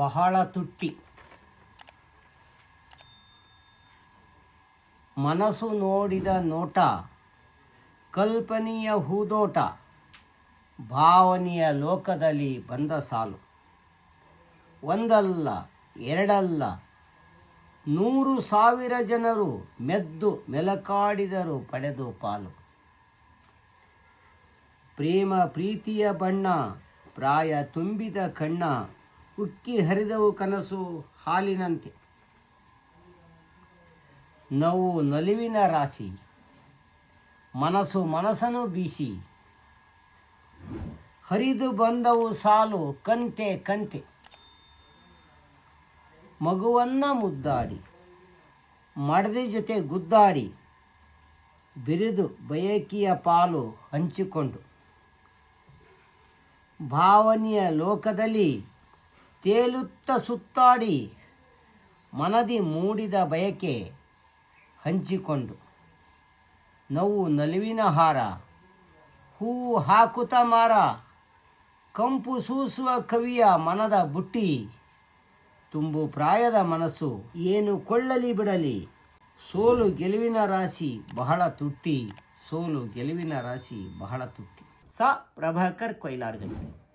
ಬಹಳ ತುಟ್ಟಿ. ಮನಸ್ಸು ನೋಡಿದ ನೋಟ, ಕಲ್ಪನೆಯ ಹೂದೋಟ, ಭಾವನೆಯ ಲೋಕದಲ್ಲಿ ಬಂದ ಸಾಲು. ಒಂದಲ್ಲ, ಎರಡಲ್ಲ, ನೂರು ಸಾವಿರ ಜನರು ಮೆದ್ದು ಮೆಲಕಾಡಿದರು ಪಡೆದು ಪಾಲು. ಪ್ರೇಮ ಪ್ರೀತಿಯ ಬಣ್ಣ, ಪ್ರಾಯ ತುಂಬಿದ ಕಣ್ಣ ಉಕ್ಕಿ ಹರಿದವು ಕನಸು ಹಾಲಿನಂತೆ. ನೋವು ನಲಿವಿನ ರಾಶಿ. ಮನಸ್ಸು ಮನಸ್ಸನ್ನು ಬೀಸಿ. ಹರಿದು ಬಂದವು ಸಾಲು ಕಂತೆ ಕಂತೆ. ಮಗುವನ್ನ ಮುದ್ದಾಡಿ. ಮಡದಿ ಜೊತೆ ಗುದ್ದಾಡಿ. ಬಿರಿದು ಬಯಕಿಯ ಪಾಲು ಹಂಚಿಕೊಂಡು. ಭಾವನೆಯ ಲೋಕದಲ್ಲಿ ತೇಲುತ್ತ ಸುತ್ತಾಡಿ ಮನದಿ ಮೂಡಿದ ಬಯಕೆ ಹಂಚಿಕೊಂಡು, ನೋವು ನಲುವಿನ ಹಾರ ಹೂವು ಹಾಕುತ್ತ ಮಾರ, ಕಂಪು ಸೂಸುವ ಕವಿಯ ಮನದ ಬುಟ್ಟಿ, ತುಂಬು ಪ್ರಾಯದ ಮನಸ್ಸು ಏನು ಕೊಳ್ಳಲಿ ಬಿಡಲಿ, ಸೋಲು ಗೆಲುವಿನ ರಾಶಿ ಬಹಳ ತುಟ್ಟಿ, ಸೋಲು ಗೆಲುವಿನ ರಾಶಿ ಬಹಳ ತುಟ್ಟಿ. ಸ. ಪ್ರಭಾಕರ್ ಕೊಯ್ಲಾರ್ಗಂಟಿ